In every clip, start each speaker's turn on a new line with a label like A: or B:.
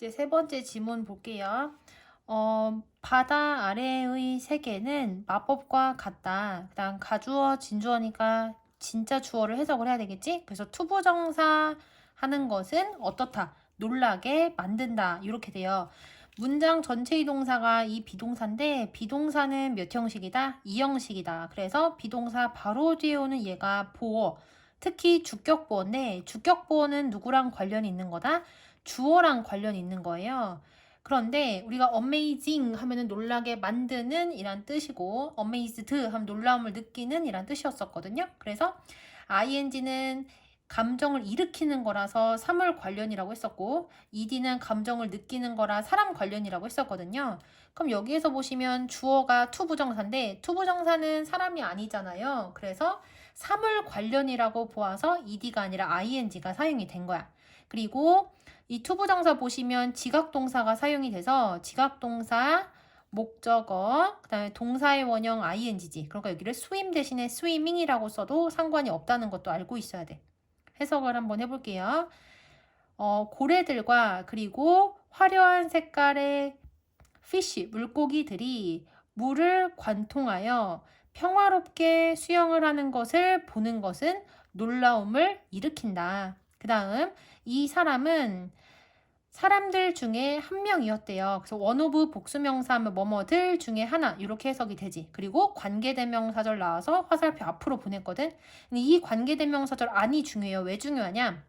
A: 이제 세 번째 지문 볼게요. 어, 바다 아래의 세계는 마법과 같다. 그 다음 가주어, 진주어니까 진짜 주어를 해석을 해야 되겠지? 그래서 투부정사 하는 것은 어떻다. 놀라게 만든다. 이렇게 돼요. 문장 전체의 동사가 이 비동사인데 비동사는 몇 형식이다? 이 형식이다. 그래서 비동사 바로 뒤에 오는 얘가 보어. 특히 주격 보어인데 주격 보어는 누구랑 관련이 있는 거다? 주어랑 관련이 있는 거예요. 그런데 우리가 amazing 하면은 놀라게 만드는 이란 뜻이고 amazed 하면 놀라움을 느끼는 이란 뜻이었었거든요. 그래서 ing는 감정을 일으키는 거라서 사물 관련이라고 했었고 ed는 감정을 느끼는 거라 사람 관련이라고 했었거든요. 그럼 여기에서 보시면 주어가 투부정사인데 투부정사는 사람이 아니잖아요. 그래서 사물 관련이라고 보아서 ed가 아니라 ing가 사용이 된 거야. 그리고 이 투부정사 보시면 지각동사가 사용이 돼서 지각동사 목적어, 그 다음에 동사의 원형 ing지. 그러니까 여기를 swim 대신에 swimming이라고 써도 상관이 없다는 것도 알고 있어야 돼. 해석을 한번 해볼게요. 어, 고래들과 그리고 화려한 색깔의 fish, 물고기들이 물을 관통하여 평화롭게 수영을 하는 것을 보는 것은 놀라움을 일으킨다. 그 다음, 이 사람은 사람들 중에 한 명이었대요. 그래서 원 오브 복수명사 하면 뭐뭐들 중에 하나 이렇게 해석이 되지. 그리고 관계대명사절 나와서 화살표 앞으로 보냈거든. 근데 이 관계대명사절 안이 중요해요. 왜 중요하냐?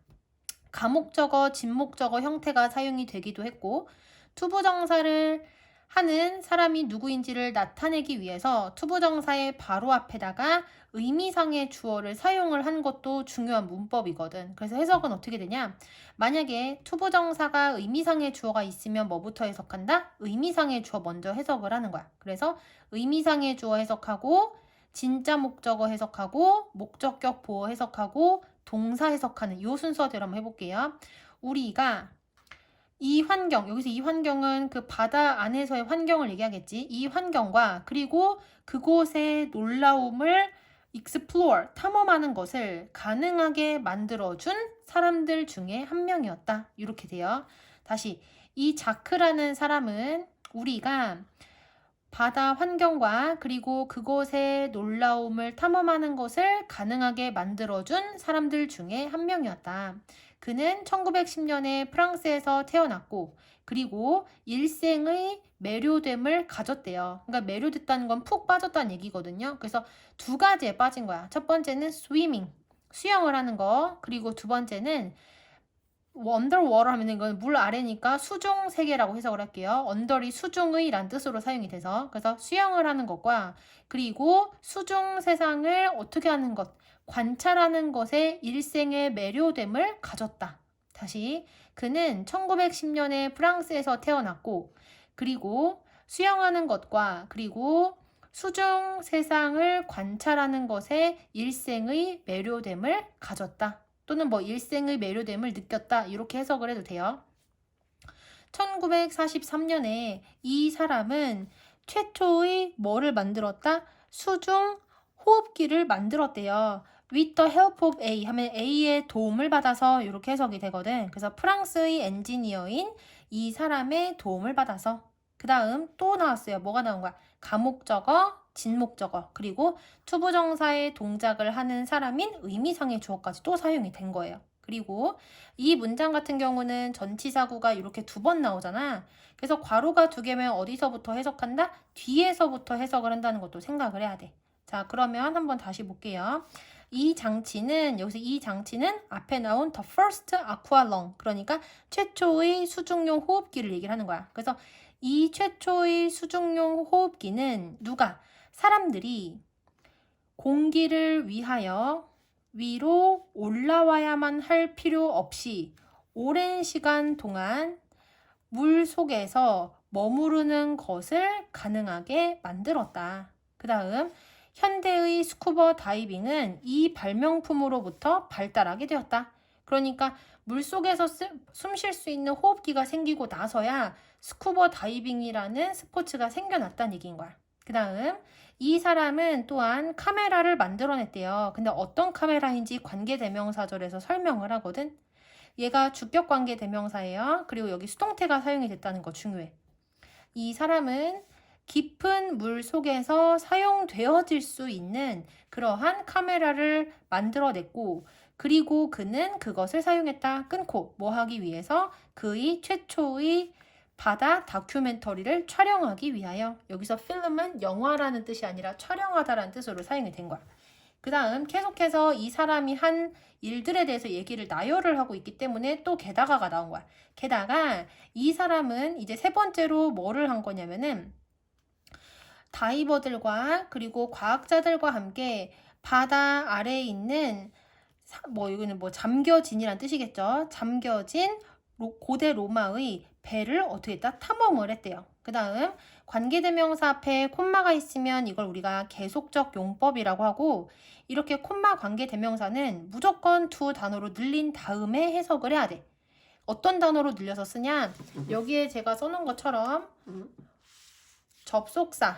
A: 가목적어, 진목적어 형태가 사용이 되기도 했고 투부정사를 하는 사람이 누구인지를 나타내기 위해서 투부정사의 바로 앞에다가 의미상의 주어를 사용을 한 것도 중요한 문법이거든. 그래서 해석은 어떻게 되냐? 만약에 투부정사가 의미상의 주어가 있으면 뭐부터 해석한다? 의미상의 주어 먼저 해석을 하는 거야. 그래서 의미상의 주어 해석하고 진짜 목적어 해석하고 목적격 보어 해석하고 동사 해석하는 이 순서대로 한번 해볼게요. 우리가 이 환경, 여기서 이 환경은 그 바다 안에서의 환경을 얘기하겠지. 이 환경과 그리고 그곳의 놀라움을 explore, 탐험하는 것을 가능하게 만들어준 사람들 중에 한 명이었다. 이렇게 돼요. 다시, 이 자크라는 사람은 우리가 바다 환경과 그리고 그곳의 놀라움을 탐험하는 것을 가능하게 만들어준 사람들 중에 한 명이었다. 그는 1910년에 프랑스에서 태어났고 그리고 일생의 매료됨을 가졌대요. 그러니까 매료됐다는 건 푹 빠졌다는 얘기거든요. 그래서 두 가지에 빠진 거야. 첫 번째는 swimming, 수영을 하는 거. 그리고 두 번째는 underwater 하면 이건 물 아래니까 수중 세계라고 해석을 할게요. under이 수중의란 뜻으로 사용이 돼서 그래서 수영을 하는 것과 그리고 수중 세상을 어떻게 하는 것, 관찰하는 것에 일생의 매료됨을 가졌다. 다시 그는 1910년에 프랑스에서 태어났고 그리고 수영하는 것과 그리고 수중 세상을 관찰하는 것에 일생의 매료됨을 가졌다. 또는 뭐 일생의 매료됨을 느꼈다. 이렇게 해석을 해도 돼요. 1943년에 이 사람은 최초의 뭐를 만들었다? 수중 호흡기를 만들었대요. With the help of A 하면 A의 도움을 받아서 이렇게 해석이 되거든. 그래서 프랑스의 엔지니어인 이 사람의 도움을 받아서 그 다음 또 나왔어요. 뭐가 나온 거야? 가목적어, 진목적어, 그리고 투부정사의 동작을 하는 사람인 의미상의 주어까지 또 사용이 된 거예요. 그리고 이 문장 같은 경우는 전치사구가 이렇게 두 번 나오잖아. 그래서 괄호가 두 개면 어디서부터 해석한다? 뒤에서부터 해석을 한다는 것도 생각을 해야 돼. 자, 그러면 한번 다시 볼게요. 이 장치는 여기서 이 장치는 앞에 나온 the first aqua lung 그러니까 최초의 수중용 호흡기를 얘기를 하는 거야. 그래서 이 최초의 수중용 호흡기는 누가 사람들이 공기를 위하여 위로 올라와야만 할 필요 없이 오랜 시간 동안 물 속에서 머무르는 것을 가능하게 만들었다. 그 다음, 현대의 스쿠버 다이빙은 이 발명품으로부터 발달하게 되었다. 그러니까 물 속에서 숨 쉴 수 있는 호흡기가 생기고 나서야 스쿠버 다이빙이라는 스포츠가 생겨났다는 얘기인 거야. 그 다음, 이 사람은 또한 카메라를 만들어냈대요. 근데 어떤 카메라인지 관계대명사절에서 설명을 하거든. 얘가 주격 관계 대명사예요. 그리고 여기 수동태가 사용이 됐다는 거 중요해. 이 사람은 깊은 물 속에서 사용되어질 수 있는 그러한 카메라를 만들어냈고 그리고 그는 그것을 사용했다 끊고 뭐 하기 위해서 그의 최초의 바다 다큐멘터리를 촬영하기 위하여 여기서 필름은 영화라는 뜻이 아니라 촬영하다라는 뜻으로 사용이 된 거야. 그 다음 계속해서 이 사람이 한 일들에 대해서 얘기를 나열을 하고 있기 때문에 또 게다가가 나온 거야. 게다가 이 사람은 이제 세 번째로 뭐를 한 거냐면은 다이버들과 그리고 과학자들과 함께 바다 아래에 있는 사- 뭐 이거는 뭐 잠겨진이란 뜻이겠죠. 잠겨진 로- 고대 로마의 배를 어떻게 했다? 탐험을 했대요. 그 다음 관계대명사 앞에 콤마가 있으면 이걸 우리가 계속적 용법이라고 하고 이렇게 콤마 관계대명사는 무조건 두 단어로 늘린 다음에 해석을 해야 돼. 어떤 단어로 늘려서 쓰냐? 여기에 제가 써놓은 것처럼 접속사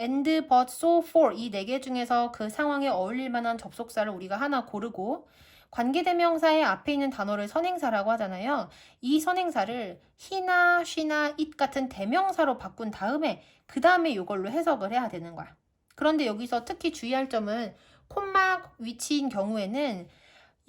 A: and, but, so, for 이 네 개 중에서 그 상황에 어울릴 만한 접속사를 우리가 하나 고르고 관계대명사의 앞에 있는 단어를 선행사라고 하잖아요. 이 선행사를 he나, she나, it 같은 대명사로 바꾼 다음에 그 다음에 이걸로 해석을 해야 되는 거야. 그런데 여기서 특히 주의할 점은 콤마 위치인 경우에는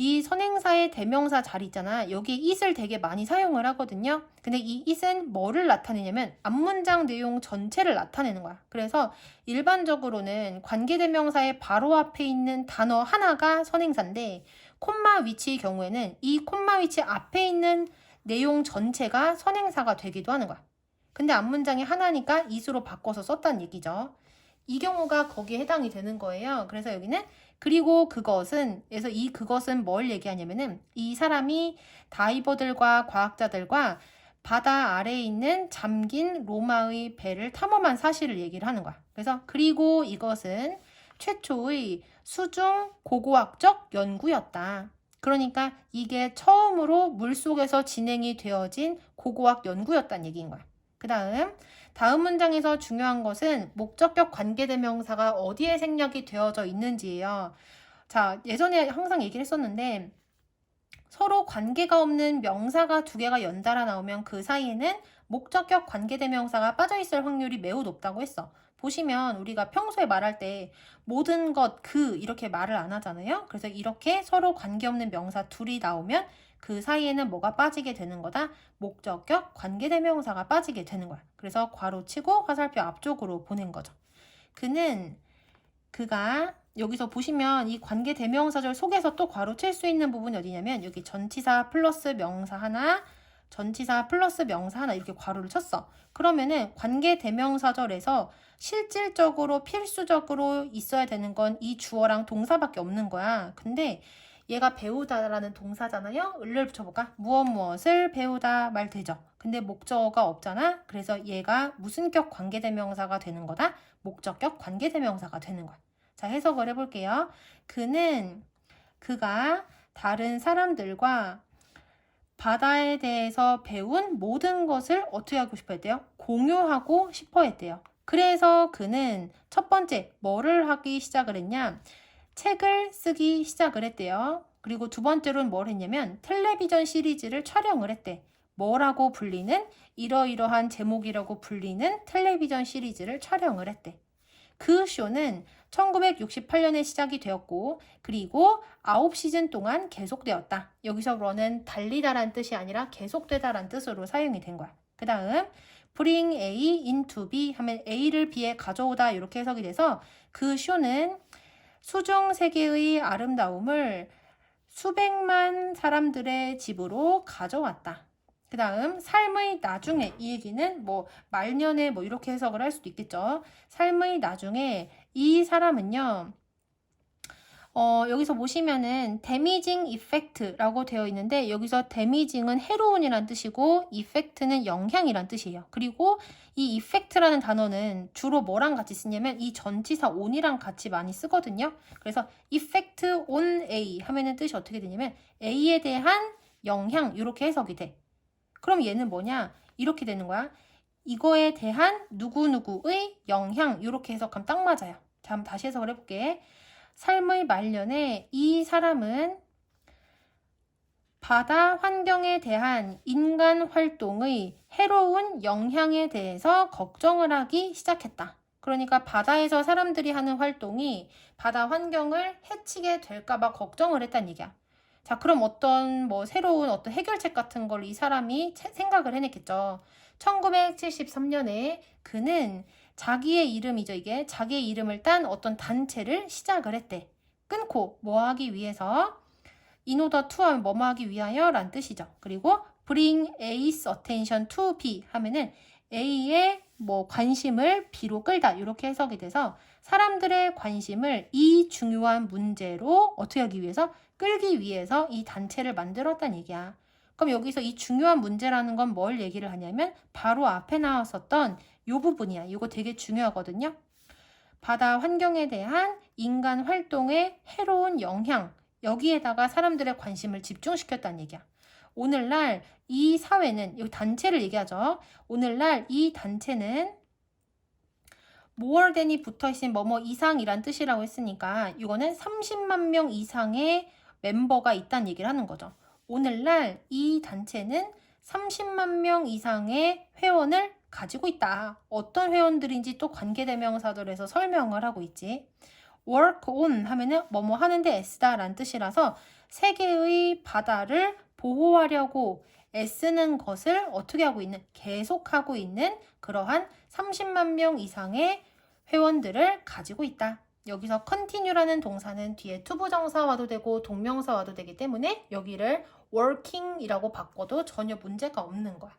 A: 이 선행사의 대명사 자리 있잖아. 여기 it을 되게 많이 사용을 하거든요. 근데 이 it은 뭐를 나타내냐면 앞문장 내용 전체를 나타내는 거야. 그래서 일반적으로는 관계대명사의 바로 앞에 있는 단어 하나가 선행사인데 콤마 위치의 경우에는 이 콤마 위치 앞에 있는 내용 전체가 선행사가 되기도 하는 거야. 근데 앞문장이 하나니까 it으로 바꿔서 썼다는 얘기죠. 이 경우가 거기에 해당이 되는 거예요. 그래서 여기는 그리고 그것은 그래서 이 그것은 뭘 얘기하냐면은 이 사람이 다이버들과 과학자들과 바다 아래에 있는 잠긴 로마의 배를 탐험한 사실을 얘기를 하는 거야. 그래서 그리고 이것은 최초의 수중 고고학적 연구였다. 그러니까 이게 처음으로 물속에서 진행이 되어진 고고학 연구였다는 얘기인 거야. 그 다음 다음 문장에서 중요한 것은 목적격 관계대명사가 어디에 생략이 되어져 있는지예요. 자, 예전에 항상 얘기를 했었는데 서로 관계가 없는 명사가 두 개가 연달아 나오면 그 사이에는 목적격 관계대명사가 빠져 있을 확률이 매우 높다고 했어. 보시면 우리가 평소에 말할 때 모든 것, 그 이렇게 말을 안 하잖아요. 그래서 이렇게 서로 관계없는 명사 둘이 나오면 그 사이에는 뭐가 빠지게 되는 거다? 목적격 관계대명사가 빠지게 되는 거야. 그래서 괄호 치고 화살표 앞쪽으로 보낸 거죠. 그는 그가 여기서 보시면 이 관계 대명사절 속에서 또 괄호 칠 수 있는 부분이 어디냐면 여기 전치사 플러스 명사 하나 전치사 플러스 명사 하나 이렇게 괄호를 쳤어. 그러면은 관계 대명사절에서 실질적으로 필수적으로 있어야 되는 건 이 주어랑 동사밖에 없는 거야. 근데 얘가 배우다라는 동사잖아요. 을을 붙여볼까? 무엇 무엇을 배우다 말 되죠. 근데 목적어가 없잖아. 그래서 얘가 무슨 격 관계대명사가 되는 거다? 목적격 관계대명사가 되는 거야. 자, 해석을 해볼게요. 그는 그가 다른 사람들과 바다에 대해서 배운 모든 것을 어떻게 하고 싶어 했대요? 공유하고 싶어 했대요. 그래서 그는 첫 번째 뭐를 하기 시작을 했냐? 책을 쓰기 시작을 했대요. 그리고 두 번째로는 뭘 했냐면 텔레비전 시리즈를 촬영을 했대. 뭐라고 불리는 이러이러한 제목이라고 불리는 텔레비전 시리즈를 촬영을 했대. 그 쇼는 1968년에 시작이 되었고 그리고 9시즌 동안 계속되었다. 여기서 런은 달리다란 뜻이 아니라 계속되다란 뜻으로 사용이 된 거야. 그 다음 bring A into B 하면 A를 B에 가져오다 이렇게 해석이 돼서 그 쇼는 수중 세계의 아름다움을 수백만 사람들의 집으로 가져왔다. 그 다음 삶의 나중에 이 얘기는 뭐 말년에 뭐 이렇게 해석을 할 수도 있겠죠. 삶의 나중에 이 사람은요. 어, 여기서 보시면은 데미징 이펙트라고 되어 있는데 여기서 데미징은 해로운이란 뜻이고 이펙트는 영향이란 뜻이에요. 그리고 이 이펙트라는 단어는 주로 뭐랑 같이 쓰냐면 이 전치사 on이랑 같이 많이 쓰거든요. 그래서 effect on A 하면은 뜻이 어떻게 되냐면 A에 대한 영향 이렇게 해석이 돼. 그럼 얘는 뭐냐? 이렇게 되는 거야. 이거에 대한 누구누구의 영향 이렇게 해석하면 딱 맞아요. 자, 한번 다시 해석을 해볼게. 삶의 말년에 이 사람은 바다 환경에 대한 인간 활동의 해로운 영향에 대해서 걱정을 하기 시작했다. 그러니까 바다에서 사람들이 하는 활동이 바다 환경을 해치게 될까봐 걱정을 했다는 얘기야. 자, 그럼 어떤 뭐 새로운 어떤 해결책 같은 걸 이 사람이 채- 생각을 해냈겠죠. 1973년에 그는 자기의 이름이죠, 이게. 자기의 이름을 딴 어떤 단체를 시작을 했대. 끊고 뭐 하기 위해서 in order to 하면 뭐뭐 하기 위하여 란 뜻이죠. 그리고 bring A's attention to B 하면은 A의 뭐 관심을 B로 끌다 이렇게 해석이 돼서 사람들의 관심을 이 중요한 문제로 어떻게 하기 위해서 끌기 위해서 이 단체를 만들었다는 얘기야. 그럼 여기서 이 중요한 문제라는 건 뭘 얘기를 하냐면 바로 앞에 나왔었던 요 부분이야. 이거 되게 중요하거든요. 바다 환경에 대한 인간 활동의 해로운 영향, 여기에다가 사람들의 관심을 집중시켰다는 얘기야. 오늘날 이 사회는, 여기 단체를 얘기하죠. 오늘날 이 단체는 more than이 붙어 있으면 뭐뭐 이상이란 뜻이라고 했으니까 이거는 30만 명 이상의 멤버가 있다는 얘기를 하는 거죠. 오늘날 이 단체는 30만 명 이상의 회원을 가지고 있다. 어떤 회원들인지 또 관계대명사들에서 설명을 하고 있지. work on 하면은 뭐뭐 하는데 애쓰다라는 뜻이라서 세계의 바다를 보호하려고 애쓰는 것을 어떻게 하고 있는 계속하고 있는 그러한 30만 명 이상의 회원들을 가지고 있다. 여기서 continue라는 동사는 뒤에 투부정사 와도 되고 동명사 와도 되기 때문에 여기를 working이라고 바꿔도 전혀 문제가 없는 거야.